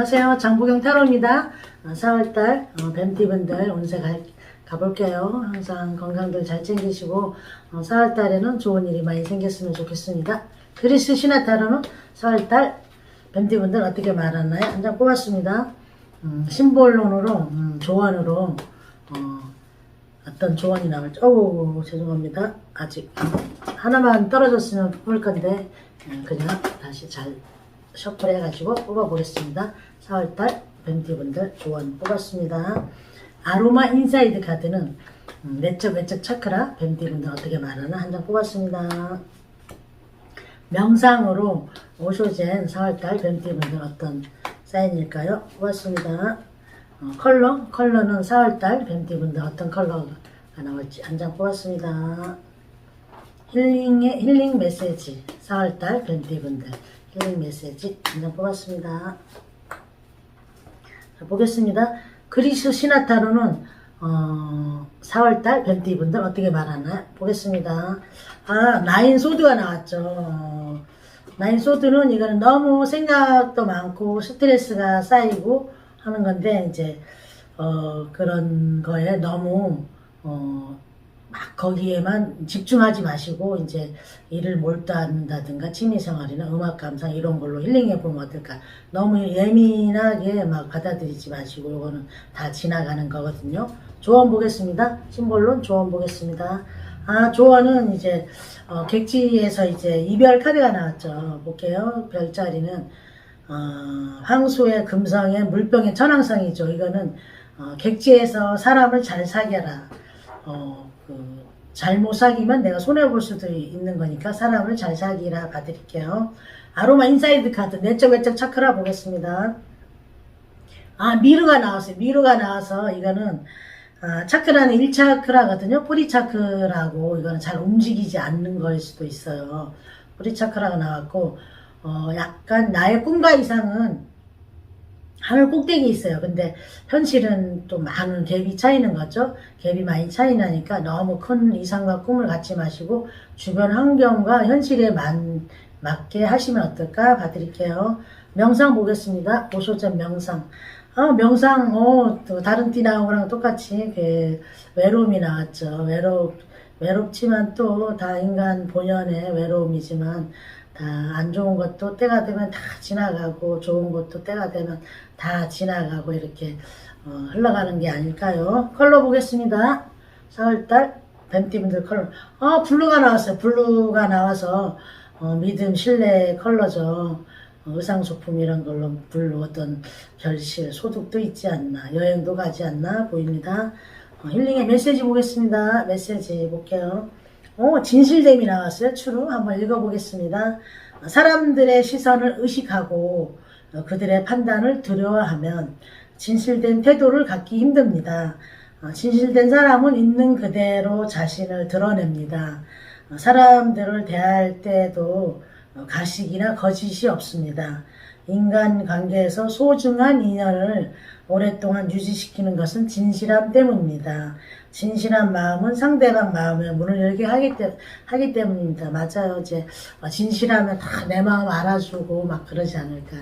안녕하세요. 장보경 타로입니다. 4월달 어, 뱀띠분들 운세 가, 가볼게요. 항상 건강들 잘 챙기시고 어, 4월달에는 좋은 일이 많이 생겼으면 좋겠습니다. 그리스 신화 타로는 4월달 뱀띠분들 어떻게 말하나요? 한 장 뽑았습니다. 음, 심볼론으로 음, 조언으로 어, 어떤 조언이 나올지 어우 죄송합니다. 아직 하나만 떨어졌으면 뽑을 건데 음, 그냥 다시 잘 셔플 해가지고 뽑아보겠습니다. 4월달 뱀띠분들 조언 뽑았습니다. 아로마 인사이드 카드는 음, 내적 외적 차크라 뱀띠분들 어떻게 말하나 한 장 뽑았습니다. 명상으로 오쇼젠 4월달 뱀띠분들 어떤 사인일까요? 뽑았습니다. 어, 컬러 컬러는 4월달 뱀띠분들 어떤 컬러가 나올지 한 장 뽑았습니다. 힐링의 힐링 메시지 4월달 뱀띠분들 힐링 메시지 한장 뽑았습니다. 자, 보겠습니다. 그리스 시나타로는 어, 4월달 뱀띠분들 어떻게 말하나 보겠습니다. 아 나인 소드가 나왔죠. 어, 나인 소드는 이거는 너무 생각도 많고 스트레스가 쌓이고 하는 건데 이제 어, 그런 거에 너무 어, 막 거기에만 집중하지 마시고 이제 일을 몰두한다든가 취미생활이나 음악 감상 이런 걸로 힐링해 보면 어떨까. 너무 예민하게 막 받아들이지 마시고 이거는 다 지나가는 거거든요. 조언 보겠습니다. 심볼론 조언 보겠습니다. 아 조언은 이제 어, 객지에서 이제 이별 카드가 나왔죠. 볼게요. 별자리는 어, 황소의 금성의 물병의 천왕성이죠. 이거는 어, 객지에서 사람을 잘 사귀어라. 어, 그 잘못 사귀면 내가 손해볼 수도 있는 거니까 사람을 잘 사귀라 봐드릴게요. 아로마 인사이드 카드 내적 외적 차크라 보겠습니다. 아 미르가 나왔어요. 미르가 나와서 이거는 아, 차크라는 1차크라거든요. 뿌리 차크라고 이거는 잘 움직이지 않는 거일 수도 있어요. 뿌리 차크라가 나왔고 어, 약간 나의 꿈과 이상은 하늘 꼭대기 있어요. 근데 현실은 또 많은 갭이 차이는 거죠. 갭이 많이 차이 나니까 너무 큰 이상과 꿈을 갖지 마시고 주변 환경과 현실에 만, 맞게 하시면 어떨까 봐드릴게요. 명상 보겠습니다. 오쇼전 명상. 아, 명상, 어, 또 다른 띠 나온 거랑 똑같이 그 외로움이 나왔죠. 외롭, 외롭지만 또 다 인간 본연의 외로움이지만 다 안 좋은 것도 때가 되면 다 지나가고 좋은 것도 때가 되면 다 지나가고 이렇게 어, 흘러가는 게 아닐까요? 컬러 보겠습니다. 4월달 뱀띠분들 컬러. 아 블루가 나왔어요. 블루가 나와서 어, 믿음, 신뢰 컬러죠. 어, 의상 소품 이런 걸로 블루 어떤 결실, 소득도 있지 않나, 여행도 가지 않나 보입니다. 어, 힐링의 메시지 보겠습니다. 메시지 볼게요. 오, 진실됨이 나왔어요. 추루 한번 읽어보겠습니다. 어, 사람들의 시선을 의식하고 어, 그들의 판단을 두려워하면 진실된 태도를 갖기 힘듭니다. 어, 진실된 사람은 있는 그대로 자신을 드러냅니다. 어, 사람들을 대할 때도 어, 가식이나 거짓이 없습니다. 인간 관계에서 소중한 인연을 오랫동안 유지시키는 것은 진실함 때문입니다. 진실한 마음은 상대방 마음에 문을 열게 하기, 때, 하기 때문입니다. 맞아요. 이제 어, 진실하면 다 내 마음 알아주고 막 그러지 않을까.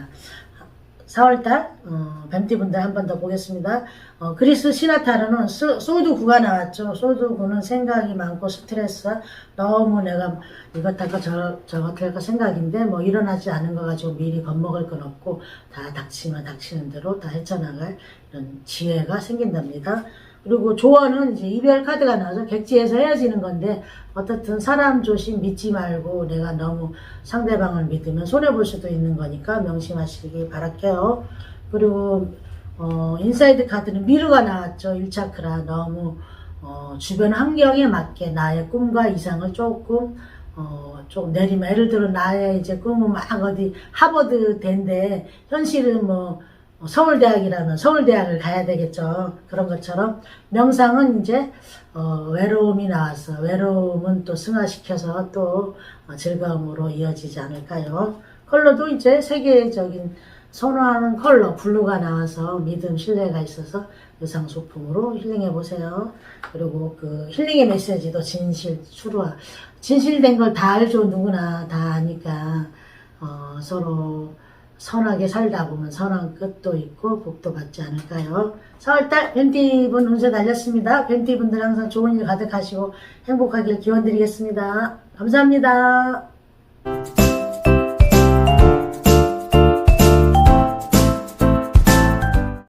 4월달 어, 뱀띠분들 한 번 더 보겠습니다. 어, 그리스 시나타르는 소, 소두구가 나왔죠. 소두구는 생각이 많고 스트레스 너무 내가 이것 할까 저, 저것 할까 생각인데 뭐 일어나지 않은 거 가지고 미리 겁먹을 건 없고 다 닥치면 닥치는 대로 다 헤쳐나갈 이런 지혜가 생긴답니다. 그리고 조언은 이제 이별 카드가 나와서 객지에서 헤어지는 건데 어떻든 사람 조심 믿지 말고 내가 너무 상대방을 믿으면 손해볼 수도 있는 거니까 명심하시기 바랄게요. 그리고 어, 인사이드 카드는 미르가 나왔죠. 1차크라 너무 어, 주변 환경에 맞게 나의 꿈과 이상을 조금 어, 좀 내리면 예를 들어 나의 이제 꿈은 막 어디 하버드 대인데 현실은 뭐 어, 서울대학이라면 서울대학을 가야 되겠죠. 그런 것처럼 명상은 이제 어, 외로움이 나와서 외로움은 또 승화시켜서 또 어, 즐거움으로 이어지지 않을까요? 컬러도 이제 세계적인 선호하는 컬러 블루가 나와서 믿음 신뢰가 있어서 의상 소품으로 힐링해 보세요. 그리고 그 힐링의 메시지도 진실 추루와 진실된 걸 다 알죠 누구나 다 아니까 어, 서로 선하게 살다 보면 선한 끝도 있고 복도 받지 않을까요? 4월달 벤티분 운세 달렸습니다. 벤티분들 항상 좋은 일 가득하시고 행복하길 기원 드리겠습니다. 감사합니다.